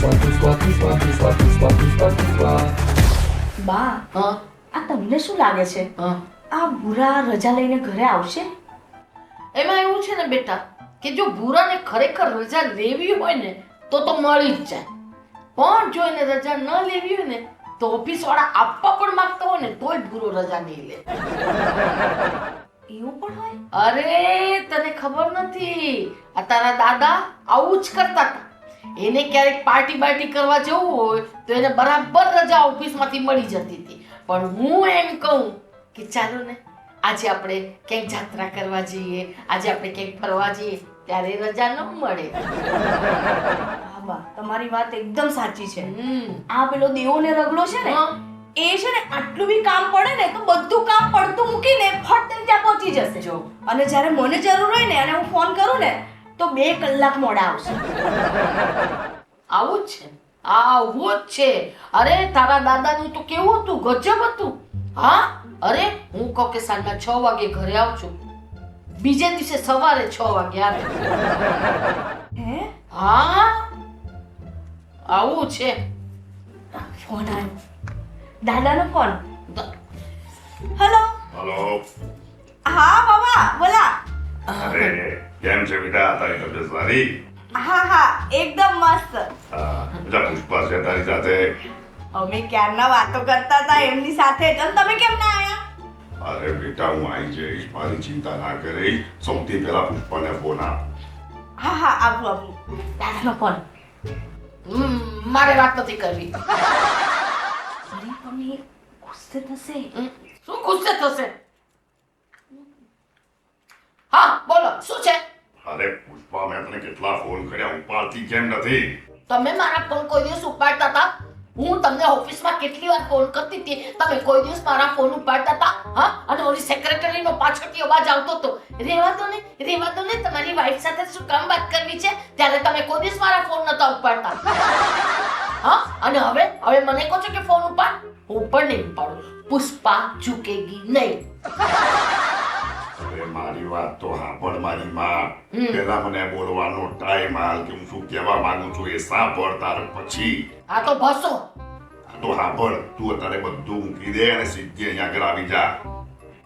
પુષ્પા પુષ્પા પુષ્પા પુષ્પા પુષ્પા પુષ્પા પુષ્પા બા હા? આ તમને શું લાગે છે? હા. આ ભૂરા રજા લઈને ઘરે આવશે? એમાં એવું છે ને બેટા કે જો ભૂરાને ખરેખર રજા લેવી હોય ને તો તો મળી જ જાય. પણ જો એને રજા ન લેવી હોય ને તો ઓફિસ વાળા આપવા પણ માંગતા હોય ને તોય ભૂરો રજા નહીં લે. એવું પણ હોય? અરે તને ખબર નથી. આ તારા દાદા આવું જ કરતા હતા. એને ક્યારેક પાર્ટી બાર્ટી કરવા જવું હોય તો એને બરાબર રજા ઓફિસમાંથી મળી જતી હતી. પણ હું એમ કહું કે ચાલો ને આજે આપણે ક્યાંક જાત્રા કરવા જઈએ આજે આપણે ક્યાંક ફરવા જઈએ ત્યારે રજા ન મળે. તમારી વાત એકદમ સાચી છે. આ પેલો દેવોને રગલો છે ને એ છે ને આટલું બી કામ પડે ને તો બધું કામ પડતું મૂકીને ફટ ત્યાં પહોંચી જશે. જો. અને જ્યારે મને જરૂર હોય ને અને હું ફોન કરું ને તો બે કલાક મોડા આવશે. આવું જ છે. આવું જ છે. અરે તારા દાદાનું તો કેવું હતું? ગજબ હતું. હા? અરે હું કહું કે સાંજના છ વાગે ઘરે આવું છું. બીજે દિવસે સવારે છ વાગે આવે. હે? હા? આવું છે. ફોન આવ્યો દાદાનો ફોન. Hello hello? હલો. હા બાબા બોલા. અરે કેમ છે બેટા તારી તબિયત સારી? હા હા એકદમ મસ્ત. હા, બીજા પુષ્પા છે તારી સાથે. અમે ક્યારના વાતો કરતા હતા એમની સાથે. જ અને તમે કેમ ના આવ્યા અરે બેટા હું આવી જઈશ. મારી ચિંતા ના કરી સૌથી પહેલા પુષ્પાને ફોન આપ. હા હા આપું આપું દાદાનો ફોન હમ, મારે વાત નથી કરવી. અરે મમ્મી ગુસ્સે થશે? હમ, શું ગુસ્સે થશે? હા બોલો શું છે? અરે પુષ્પા મેં તને કેટલા ફોન કર્યા ઉપાડતી કેમ નથી? તમે મારા ફોન કોઈ દિવસ ઉપાડતા હતા? હું તમને ઓફિસમાં કેટલી વાર ફોન કરતી હતી? તમે કોઈ દિવસ મારા ફોન ઉપાડતા હતા? હા? અને ઓલી સેક્રેટરીનો પાછળથી અવાજ આવતો હતો રેવા દો ને રેવા દો ને તમારી વાઈફ સાથે શું કામ વાત કરવી છે? ત્યારે તમે કોઈ દિવસ મારા ફોન નતા ઉપાડતા. હા? અને હવે હવે મને કહો છો કે ફોન ઉપાડ? હું પણ નહીં ઉપાડું. પુષ્પા ઝૂકેગી નહીં. મારી વાત તો સાંભળ મારી માં. પેલા મને બોલવાનો ટાઈમ હાલ કે હું શું કહેવા માંગુ છું એ સાંભળ તાર પછી આ તો ભસો આ તો સાંભળ તું અત્યારે બધું મૂકી દે અને સીધી અહીંયા આગળ આવી જા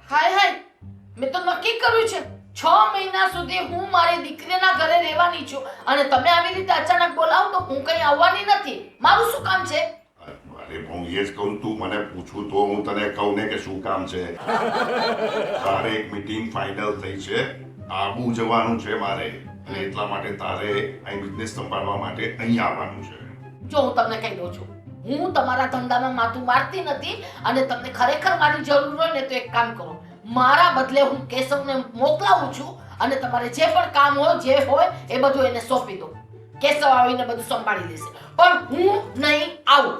હાય હાય મેં તો નક્કી કર્યું છે છ મહિના સુધી હું મારી દીકરીના ઘરે રહેવાની છું અને તમે આવી રીતે અચાનક બોલાવો તો હું કઈ આવવાની નથી મારું શું કામ છે અરે હું એ જ કહું, તું મને પૂછું તો હું તને કહું ને કે શું કામ છે? તારે એક મીટિંગ ફાઇનલ થઈ છે. આબુ જવાનું છે મારે. અને એટલા માટે તારે અહીં બિઝનેસ સંભાળવા માટે અહીં આવવાનું છે. જો હું તમને કહી દઉં છું, હું તમારા ધંધામાં માથું મારતી નથી અને તમને ખરેખર મારી જરૂર હોય ને તો એક કામ કરો. મારા બદલે હું કેશવને મોકલાવું છું અને તમારે જે પણ કામ હોય, જે હોય, એ બધું એને સોંપી દો કેશવ આવીને બધું સંભાળી લેશે. પણ હું નહીં આવું.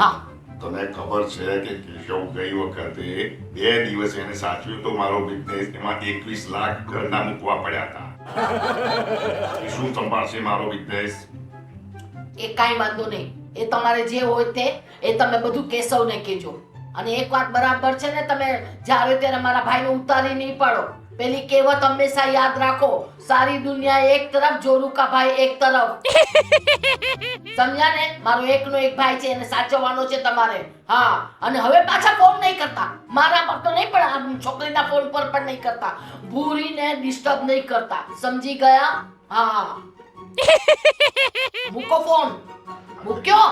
હા. તને ખબર છે કે કેશવ ગઈ વખતે બે દિવસ એને સાચવ્યું તો મારો બિઝનેસ એમાં એકવીસ લાખ ઘરના મૂકવા પડ્યા હતા. શું સંભાળશે મારો બિઝનેસ એ કાંઈ વાંધો નહીં. એ તમારે જે હોય તે એ તમે બધું કેશવને કહેજો. અને એક વાત બરાબર છે ને તમે જ્યારે ત્યારે મારા ભાઈને ઉતારી નહીં પાડો. પેલી કહેવત હંમેશા યાદ રાખો સારી દુનિયા એક તરફ જોરુકા ભાઈ એક તરફ. સમજ્યા ને મારો એકનો એક ભાઈ છે એને સાચવવાનો છે તમારે. હા અને હવે પાછા ફોન નહીં કરતા. મારા પર તો નહીં પણ આ છોકરીના ફોન પર પણ નહીં કરતા. ભૂરીને ડિસ્ટર્બ નહીં કરતા. સમજી ગયા? હા. મૂકો ફોન મૂક્યો?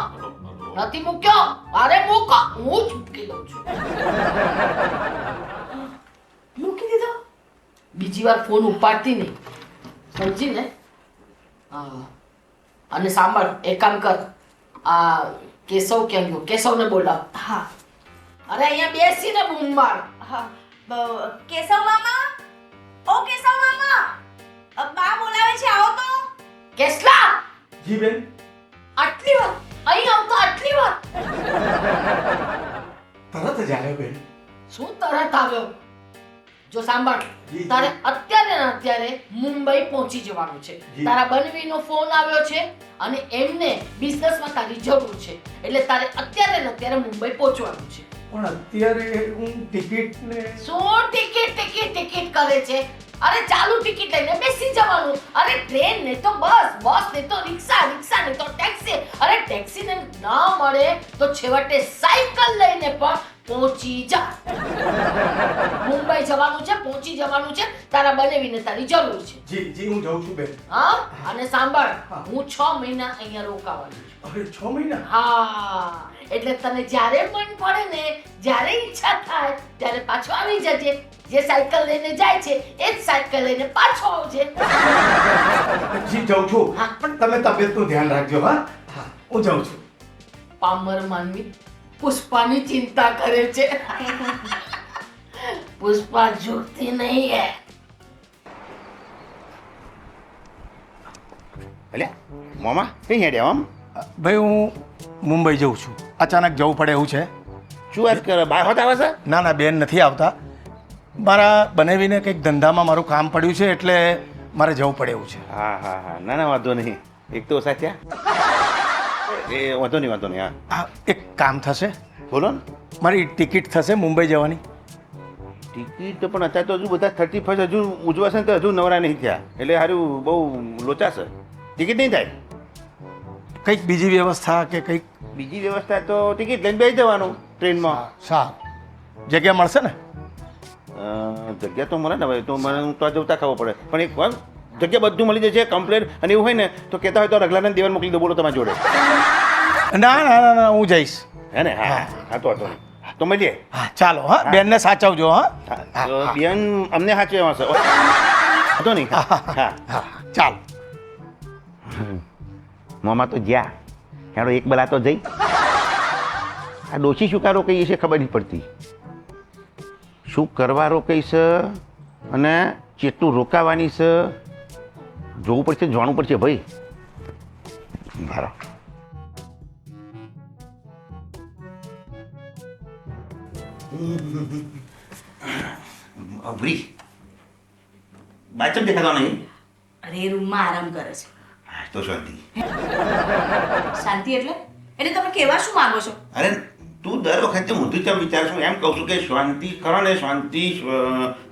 નથી મૂક્યો? અરે મૂકો. હું જ મૂકી દઉં છું. બીજી વાર ફોન ઉપાડતી નહીં. સમજી ને હા. અને સાંભળ એક કામ કર. આ કેશવ ક્યાં ગયો? કેશવને બોલાવ. હા. અરે અહીંયા બેસીને બૂમ માર. હા. કેશવ મામા? ઓ કેશવ મામા! બા બોલાવે છે આવો તો. કેસલા! જી બેન. આટલી વાર અહીં આવતો આટલી વાર તરત જ આવ્યો બેન. શું તરત આવ્યો? જો સાંભળ તારે અત્યારે ને અત્યારે મુંબઈ પહોંચી જવાનું છે. તારા તારા બનવીનો ફોન આવ્યો છે અને એમને બિઝનેસમાં તારી જરૂર છે. એટલે તારે અત્યારે ને અત્યારે મુંબઈ પહોંચવાનું છે. પણ અત્યારે હું ટિકિટ ને શું ટિકિટ ટિકિટ ટિકિટ કરે છે? અરે ચાલુ ટિકિટ લઈને બેસી જવાનું. અરે ટ્રેન ને તો બસ બસ ને તો રિક્ષા રિક્ષા ને તો ટેક્સી અરે ટેક્સી ને ના મળે તો છેવટે સાયકલ લઈને પણ પહોંચી જા મુંબઈ જવાનું છે પહોંચી જવાનું છે તારા બનેવીને તારી જરૂર છે. જી જી હું જઉં છું બેન. હા? અને સાંભળ હું. છ મહિના અહીંયા રોકાવાની છું. અરે છ મહિના? હા. એટલે તને જ્યારે મન પડે ને જ્યારે ઈચ્છા થાય ત્યારે પાછો આવી જજે. જે સાયકલ લઈને જાય છે એ જ સાયકલ લઈને પાછો આવજે. જી જઉં છું. પણ તમે તબિયતનું ધ્યાન રાખજો હા? હા હું જઉં છું. પામર માનવી પુષ્પાની ચિંતા કરે છે. પુષ્પા ઝૂકતી નહીં હે. એટલે મોમા કઈ હેડ્યા આમ? ભાઈ હું મુંબઈ જઉં છું. અચાનક જવું પડે એવું છે. શું વાત કરે? બાર હોતા આવે છે? ના ના બેન નથી આવતા. મારા બનેવીને કંઈક ધંધામાં મારું કામ પડ્યું છે એટલે મારે જવું પડે એવું છે. હા હા હા. ના ના વાંધો નહીં. એક તો થયા. એ વાંધો નહીં વાંધો નહીં હા. આ એક કામ થશે. બોલો ને. મારી ટિકિટ થશે મુંબઈ જવાની. ટિકિટ પણ અત્યારે તો હજુ બધા થર્ટી ફર્સ્ટ હજુ ઉજવાશે ને તો હજુ નવરા નહીં થયા. એટલે સારું બહુ લોચાશે. ટિકિટ નહીં થાય? કંઈક બીજી વ્યવસ્થા કે કંઈક? બીજી વ્યવસ્થા તો ટિકિટ લઈને બેસી જવાનું ટ્રેનમાં. સારું. જગ્યા મળશે ને? જગ્યા તો મળે ને ભાઈ તો મને તો જવતા ખાવો પડે. પણ એક વાર જગ્યા બધું મળી જશે કમ્પ્લેન અને એવું હોય ને તો કહેતા હોય તો રગલાને દેવન મોકલી દો બોલો તમારી જોડે. ના ના ના ના હું જઈશ. હે ને? હા હા. તો વાંધો નહીં. તો મળીએ. હા ચાલો હા બેનને સાચવજો હા. બેન અમને સાચવે હશે હતો નહીં. હા હા હા. મોમાં તો જ્યાં. હેડો એક બલા તો જઈ. આ ડોશી શું કારો કહીએ છે ખબર નહીં પડતી. શું કરવા રોકાઈ છે? અને ચેટલું રોકાવાની છે? જોવું પડશે જાણવું પડશે ભાઈ. ભારો અભરી બાચમ દેખાતો નહીં? અરે એ રૂમમાં આરામ કરે છે. તો શાંતિ. શાંતિ એટલે? એટલે તમે કેવા શું માંગો છો? અરે તું દર વખતે હું ચમ વિચાર છું એમ કહું છું કે શાંતિ કરણ ને, શાંતિ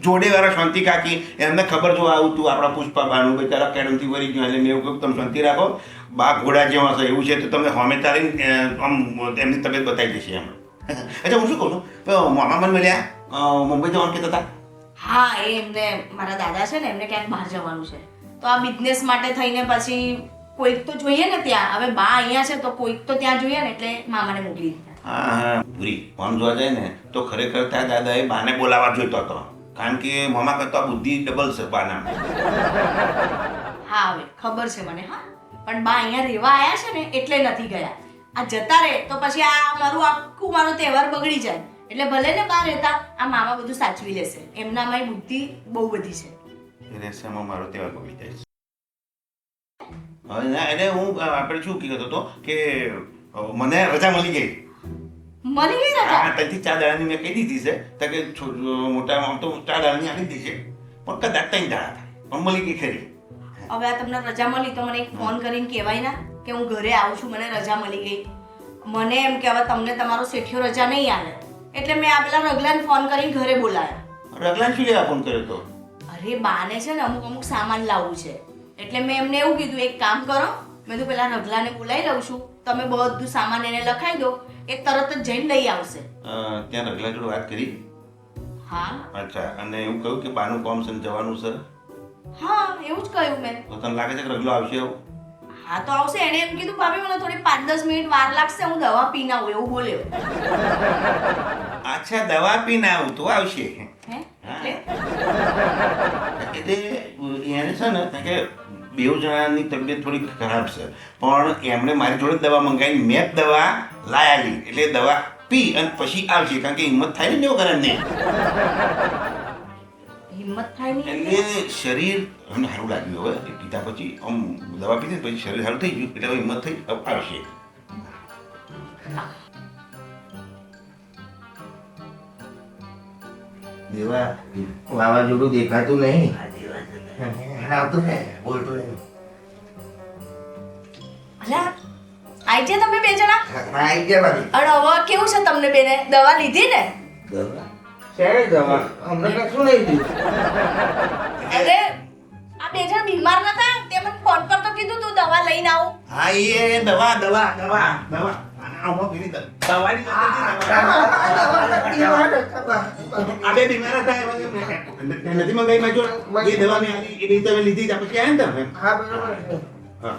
જોડેવાળા શાંતિ કાકી. એમને ખબર જો આવું તું આપણા પુષ્પા બાનું બિચારા કેરમથી વળી ગયું, એટલે મેં એવું કહ્યું તમે શાંતિ રાખો. બા ઘોડા જેવા છે, એવું છે, તો તમે હોમે તારીને આમ, એમની તબિયત બતાવી જશે એમ. અચ્છા, હું શું કહું છું? મામા મને મળ્યા મુંબઈ જવાનું કહેતા હતા. હા, એ એમને, મારા દાદા છે ને, એમને ક્યાંક બહાર જવાનું છે. તો આ બિઝનેસ માટે થઈને પછી કોઈક તો જોઈએ ને ત્યાં. હવે બા અહીંયા છે તો કોઈક તો ત્યાં જોઈએ ને, એટલે મામાને મોકલી દીધા. હા. હા પૂરી આમ જોવા જાય ને તો ખરેખર ત્યાં દાદાએ બાને બોલાવવા જોઈતો હતો. કારણ કે મામા કરતા બુદ્ધિ ડબલ છે બાના હા હવે ખબર છે મને હા. પણ બા અહીંયા રહેવા આવ્યા છે ને એટલે નથી ગયા. આ જતા રહે તો પછી આ મારું આખું મારો તહેવાર બગડી જાય. એટલે ભલે ને બા રહેતા આ મામા બધું સાચવી લેશે. એમનામાં બુદ્ધિ બહુ બધી છે. એ રહેશેમાં મારો તહેવાર બગડી જાય છે. ના એટલે હું આપણે શું કહેતો હતો કે મને રજા મળી ગઈ. મળી ગઈ રજા હા ત્રણથી ચાર દાડાની મેં કહી દીધી છે. તો કે મોટા આમ તો ચાર દાડાની આપી દીધી પણ કદાચ ત્રણ દાડા પણ મળી ગઈ ખરી. હવે આ તમને રજા મળી તો મને એક ફોન કરીને કહેવાય ના કે હું ઘરે આવું છું મને રજા મળી ગઈ. મને એમ કે હવે તમને તમારો શેઠિયો રજા નહીં આવે એટલે મેં આ પેલા રગલાને ફોન કરીને ઘરે બોલાયા રગલાન શું લેવા ફોન કર્યો તો? અરે બાને છે ને અમુક અમુક સામાન લાવવું છે. એટલે મેં એમને એવું કીધું એક કામ કરો મેં તો પેલા રગલાને બોલાવી લઉં છું. તમે બધું સામાન એને લખાઈ દો. એ તરત જ જઈને લઈ આવશે. ત્યાં રગલા જોડે વાત કરી. હા. અચ્છા અને એવું કહ્યું કે બાનું કોમ છે જવાનું સર? હા એવું જ કહ્યું મેં. તો તને લાગે છે કે રગલો આવશે એવું હા તો આવશે. એને એમ કીધું ભાભી મને થોડી પાંચ દસ મિનિટ વાર લાગશે હું દવા પીને આવું એવું બોલ્યો. અચ્છા દવા પીને આવું તો આવશે. હે? એટલે? એને છે ને કે બેઉ જણાની તબિયત થોડી ખરાબ છે. પણ એમણે મારી જોડે દવા મંગાવી મેં જ દવા લાયાલી. એટલે દવા પી અને પછી આવશે કારણ કે હિંમત થાય ને એવું કરે ને હિંમત થાય એટલે શરીર અમને સારું લાગ્યું હવે. એ પીધા પછી આમ દવા પીધી પછી શરીર સારું થઈ ગયું. એટલે હવે હિંમત થઈ આવશે. દેવા વાવાઝોડું દેખાતું નહીં. આવતું ને બોલતું નહીં અલા આઈ ગયા તમે બે જણા આવી ગયા ભાભી અને હવે કેવું છે તમને બેને દવા લીધી ને દવા શેની દવા અમને કશું નહીં દીધું અરે આ બે જણ બીમાર નતા તે મને ફોન પર તો કીધું તું દવા લઈને આવું હા એ દવા દવા દવા દવા આમાં પેલી દ- દવાની તો નથી દવા. આ બે બીમાર હતા નથી મંગાઈ માં જો એ દવા મેં એ બી તમે લીધી તો પછી આયા ને તમે હા બરોબર હા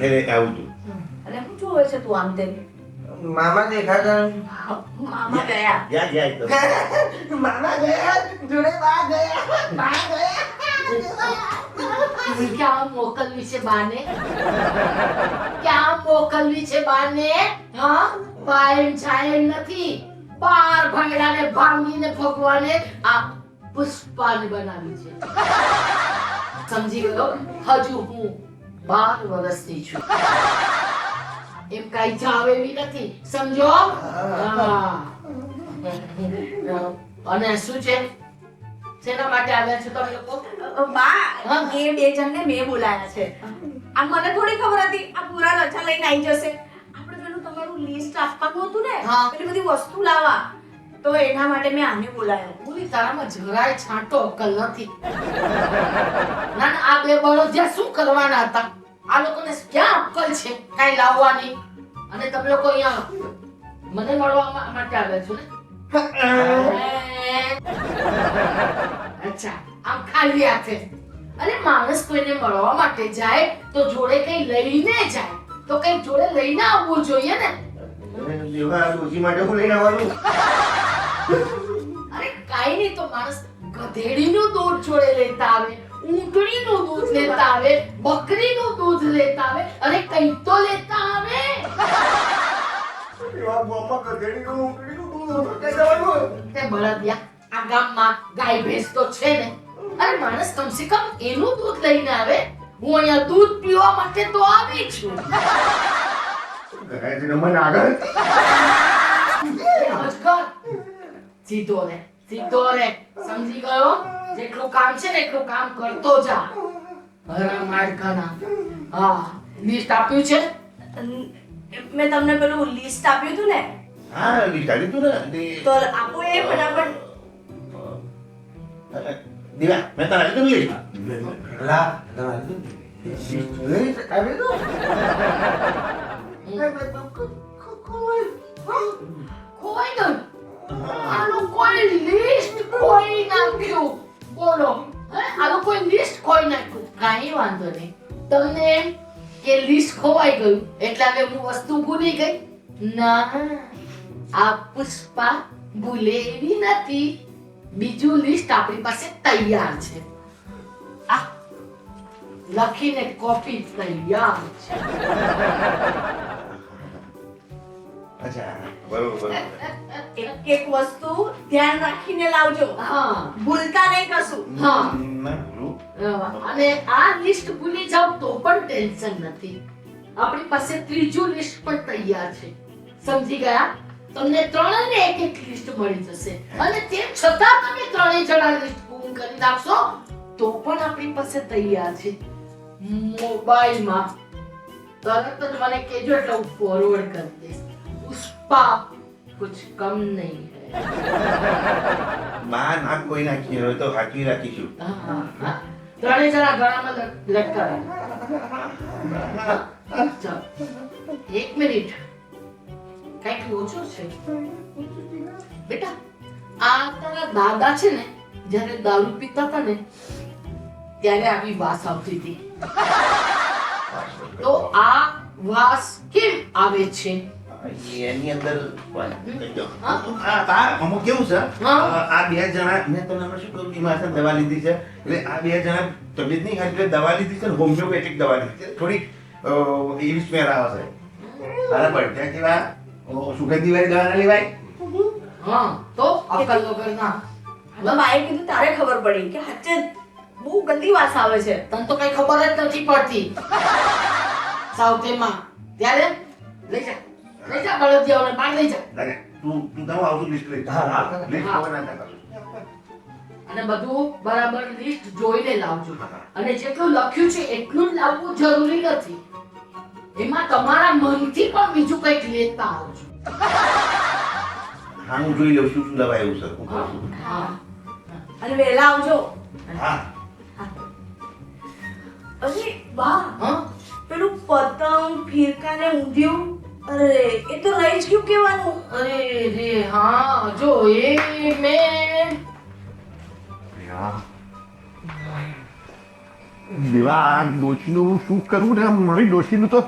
એટલે આવું હતું અરે હું જોવે છે તું આમ તેમ મામા દેખાતા મામા ગયા મામા ગયા જોડે બા ગયા બા ગયા ક્યાં મોકલવી છે બાને ક્યાં મોકલવી છે બાને હા બાયમ છાયમ નથી બાર ભાંગી ભાંગીને ભગવાને આ પુષ્પાને બનાવી છે. સમજી ગયો? હજુ હું બાર વર્ષની છું. એમ કઈ જાવ એવી નથી. સમજો? અને શું છે? શેના માટે આવ્યા છો તમે લોકો? બા એ બે જણને મેં બોલાયા છે. આ મને થોડી ખબર હતી આ પૂરા રજા લઈને આવી જશે. પેલું લિસ્ટ આપવાનું હતું ને. પેલી બધી વસ્તુ લાવવા. તો એના માટે મેં આને બોલાયો. બોલી તારામાં જરાય છાંટો અક્કલ નથી. ના ના આ બે બળદિયા શું કરવાના હતા? આ લોકોને ક્યાં અક્કલ છે? કાઈ લાવવાની? અને તમે લોકો અહીંયા મને મળવા માટે આવ્યા છો ને? અચ્છા આમ ખાલી હાથે. અરે માણસ કોઈને મળવા માટે જાય તો જોડે કઈ લઈને જાય. તો કઈ જોડે લઈને આવવું જોઈએ ને? જેવા ડોશી માટે હું લઈને આવવાનું અરે કાઈ નહીં તો માણસ ગધેડીનું દૂધ જોડે લેતા આવે ઊંટણીનું દૂધ લેતા આવે બકરીનું દૂધ લેતા આવે અરે કઈ તો લેતા આવે. એવા બોમ્બા ગધેડીનું ઉકળીનું દૂધ કઈ દેવાનું તે બળદિયા આ ગામમાં ગાય ભેંસ તો છે ને. અરે માણસ કમસે કમ એનું દૂધ લઈને આવે. હું અહીંયા દૂધ પીવા માટે તો આવી છું. ગધેડીનો મન આગળ અજગર સીધો રે સીધો રે સમજી ગયો જેટલું કામ છે ને એટલું કામ કરતો જા હરા માળખાના હા લિસ્ટ આપ્યું છે મેં તમને પેલું લિસ્ટ આપ્યું હતું ને હા વિચાર્યું હતું ને તો આપો એ ફટાફટ દીવા મેં તને આપ્યું list? લા લઈ આવી દો ખોવાઈ ગયું આ લોકોએ લિસ્ટ ખોઈ નાખ્યું બોલો હે આ લોકોએ લિસ્ટ ખોઈ નાખ્યું કાંઈ વાંધો નહીં તમને એમ કે લિસ્ટ ખોવાઈ ગયું એટલે હવે હું વસ્તુ ભૂલી ગઈ ના આ પુષ્પા ભૂલે એવી નથી બીજું લિસ્ટ આપણી પાસે તૈયાર છે આ લખીને કોપી તૈયાર છે અચ્છા. બરોબર બરોબર. એક એક વસ્તુ ધ્યાન રાખીને લાવજો. હા. ભૂલતા નહીં કશું. હા. ના ભૂલું. અને આ લિસ્ટ ભૂલી જાવ તો પણ ટેન્શન નથી. આપણી પાસે ત્રીજું લિસ્ટ પણ તૈયાર છે. સમજી ગયા? તમને ત્રણેયને એક એક લિસ્ટ મળી જશે. અને તેમ છતાં તમે ત્રણેય જણા લિસ્ટ ગુમ કરી નાખશો તો પણ આપણી પાસે તૈયાર છે. મોબાઈલમાં. તરત જ મને કેજો એટલે હું ફોરવર્ડ કરી દઈશ. પુષ્પા કુછ કમ નહીં બા ના કોઈ નાખી હોય તો હાકી રાખીશું હા. જણા ગળામાં લટ- લટકાવ્યા. એક મિનિટ કંઈક ઓછો છે બેટા આ તારા દાદા છે ને જ્યારે દારૂ પીતા હતા ને ત્યારે આવી વાસ આવતી હતી. તો આ વાસ કેમ આવે છે? એની અંદર અમુક કેવું છે? હા. આ બે જણા મેં તમને હમણાં શું કહ્યું બીમાર દવા લીધી છે. એટલે આ બે જણા તબિયત નહીં ખાતી એટલે દવા લીધી છે ને હોમિયોપેથિક દવા લીધી છે. થોડીક એવી સ્મેલ આવે છે. તારા પડ્યા કેવા? સુગંધી વાળી દવા ના લેવાય? હા તો બાએ કીધું તારે ખબર પડી કે હાચે બહુ ગંદી વાસ આવે છે. તને તો કઈ ખબર જ નથી પડતી. સાઉથેમાં ત્યારે લઈ જા. લઈ જા બળદિયાઓને બહાર લઈ જા લાગે તું તું તારું આવતું લિસ્ટ લઈ હા, હા. લિસ્ટ ખબર ના થાય અને બધું બરાબર લિસ્ટ જોઈને લાવજો. અને જેટલું લખ્યું છે એટલું જ લાવવું જરૂરી નથી. એમાં તમારા મનથી પણ બીજું કંઈક લેતા આવજો. હા હું જોઈ લઉં છું શું દવા એવું સર હા અને વહેલા આવજો. હા. અરે બા. પેલું પતંગ ફિરકા ને ઊંધિયું? અરે એ તો રહી જ ગયું કેવાનું અરે રે હા જો એ મે દેવા દોશીનું ડોશીનું શું કરવું ને મારી ડોશીનું તો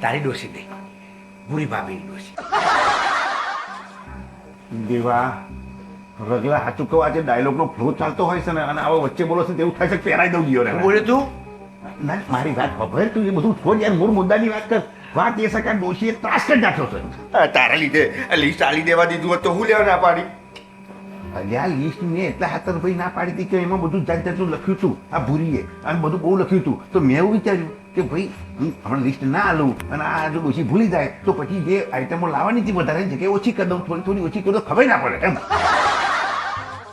તારી દોશી નહીં બુરી ભાભીની ડોસી દેવા રગલા સાચું કહો આજે ડાયલોગનો ફ્લો ચાલતો હોય છે ને અને આવો વચ્ચે બોલો છે તેવું થાય છે કે પહેરાઈ દઉં ગયો રે બોલે તું? ના મારી વાત ખબર તું એ બધું છોડ યાર મૂળ મુદ્દાની વાત કર. વાત એ સકાય ડોશીએ ત્રાસ કરી નાખ્યો છે. તારા લીધે લિસ્ટ આલી દેવા દીધું હોત તો હું લેવા ના પાડી? અલ્યા લિસ્ટ મેં એટલા હાથર ભાઈ ના પાડી હતી કે એમાં બધું જાત જાતનું લખ્યું હતું આ ભૂરીએ અને બધું બહુ લખ્યું હતું. તો મેં એવું વિચાર્યું કે ભાઈ હું હમણાં લિસ્ટ ના આલું અને આ જો ઓછી ભૂલી જાય તો પછી જે આઈટમો લાવવાની હતી વધારે જગ્યાએ ઓછી કરી દઉં થોડી થોડી ઓછી કરું તો ખબર ના પડે એમ.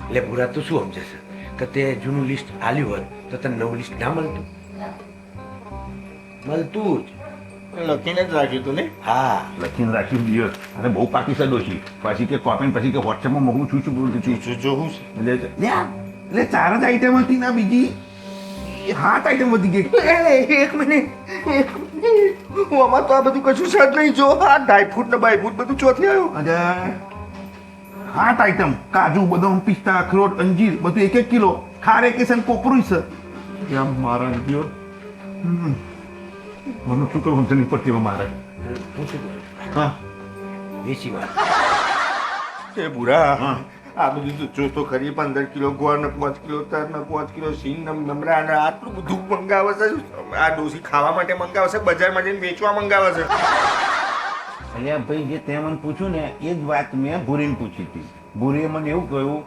એટલે ભૂરા તું શું સમજે છે? કે તે જૂનું લિસ્ટ આલ્યું હોત તો તને નવું લિસ્ટ ના મળતું? મળતું જ. લખીને જ રાખ્યું તું ને? હા લખીને રાખ્યું દિયો અને બહુ પાકી છે ડોશી. પછી કે કોપીને પછી કે વોટ્સએપમાં મોકલું છું છું બોલું છું છું જોવું છે. એટલે એટલે ચાર જ આઈટમ હતી ના બીજી. હાથ આઈટમ વધી ગઈ એક મિનિટ એક મિનિટ. હું આમાં તો આ બધું કશું છે જ નહીં જો. આ ડ્રાયફ્રૂટ ને બાયફ્રૂટ બધું ચોથી આવ્યું. અને સાત આઈટમ કાજુ બદામ પિસ્તા અખરોટ અંજીર બધું એક એક કિલો. ખારે કેસન કોપરું છે. યા મારા દિયો હમ. મને શું કરવું સમજ નહીં પડતી મારે હું વેચી વાત એ બુરા હા. આ બધું તો જો તો ખરી પંદર કિલો ગોળ ને પાંચ કિલો તર ને પાંચ કિલો સિંગ ને મમરા ને આટલું બધું મંગાવે છે આ ડોસી ખાવા માટે મંગાવે છે બજારમાં જઈને વેચવા મંગાવે છે અલ્યા ભાઈ જે તે મને પૂછ્યું ને એ જ વાત મેં ભૂરીને પૂછી હતી ભૂરીએ મને એવું કહ્યું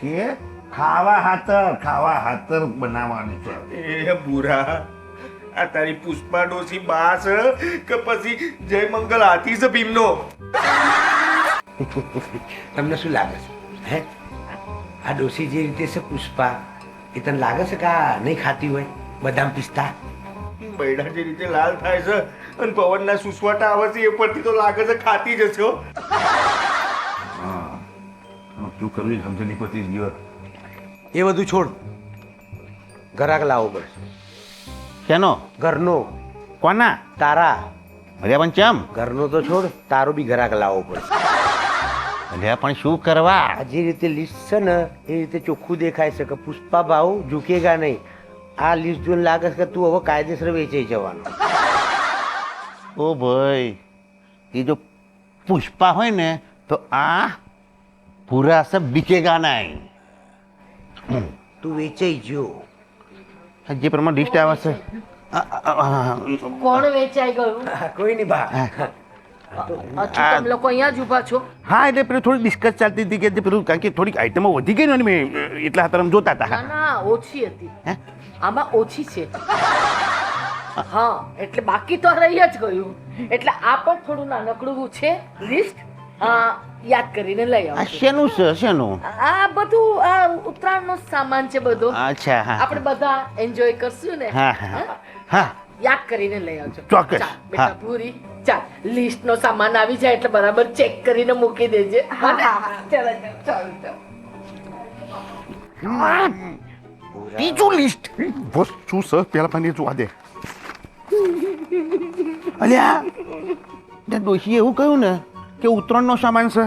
કે ખાવા હાતર ખાવા હાતર બનાવવાની છે એ બુરા આ તારી પુષ્પા ડોસી બા છે કે પછી જય મંગલ હાથી છે ભીમનો? તમને શું લાગે છે? હે? આ ડોસી જે રીતે છે પુષ્પા એ તને લાગે છે કે આ નહીં ખાતી હોય? બદામ પિસ્તા? બૈડા જે રીતે લાલ થાય છે અને પવનના સુસવાટા આવે છે એ પરથી તો લાગે છે ખાતી જ છો હા. તું શું કરવું એ સમજ નહીં પડતી દિવસ એ બધું છોડ. ઘરાક લાવો પડશે શેનો ઘરનો. કોના? તારા. અરે પણ ચમ? ઘરનો તો છોડ તારો બી ઘરાક લાવવો પડશે અરે પણ શું કરવા? જે રીતે લિસ્ટ છે ને એ રીતે ચોખ્ખું દેખાય છે કે પુષ્પા ભાવ ઝૂકેગા નહીં. આ લિસ્ટ જોઈને લાગે છે કે તું હવે કાયદેસર વેચાઈ જવાનો. ઓ ભાઈ એ જો પુષ્પા હોય ને તો આ પૂરા સબ બિકેગા નહીં. તું વેચાઈ ગયો. જે પ્રમાણે લિસ્ટ આવે છે. કોણ વેચાઈ ગયું? કોઈ નહીં બા. તમે લોકો અહીંયા જ ઊભા છો? હા એટલે પેલું થોડી ડિસ્કસ ચાલતી હતી કે પેલું કારણ કે થોડીક આઈટમો વધી ગઈ ને મેં એટલા તરફ જોતા હતા. ના ઓછી હતી. હે? આમાં ઓછી છે. હા એટલે બાકી તો રહી જ ગયું. એટલે આ પણ થોડું નાનકડું છે. લિસ્ટ યાદ કરીને લઈ આ શેનું છે શેનું? આ બધું આ ઉત્તરાયણનો સામાન છે બધો. અચ્છા આપણે બધા એન્જોય કરશું ને. હા હા હા? હા. યાદ કરીને લઈ આવજો. ચોક્કસ. બેટા પૂરી. ચાલ લિસ્ટ નો સામાન આવી જાય એટલે બરાબર ચેક કરીને મૂકી દેજે. હા ચાલો ચાલો ચાલો બીજું લિસ્ટ બસ શું સર પેલા પાણી જોવા દે. અલ્યા ડોશીએ એવું કહ્યું ને? કે ઉત્તરાયણનો સામાન છે?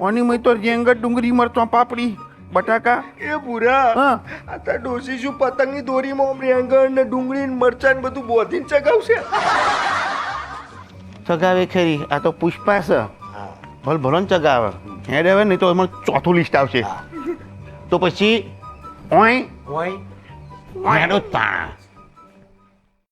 ઓની મય તો રેંગટ ડુંગળી મરચો પાપડી બટાકા. એ ભૂરા હા. આ તો ડોસી શું પતંગની દોરીમાં આમ રેંગણ ને ડુંગળી ને મરચાં ને બધું બોધીને ચગાવશે? ચગાવે ખરી. આ તો પુષ્પા છે. ભલ ભલો ને ચગાવે. હેડ હવે નહીં તો એમાં ચોથું લિસ્ટ આવશે. તો પછી ઓય. ઓય. હેડો તા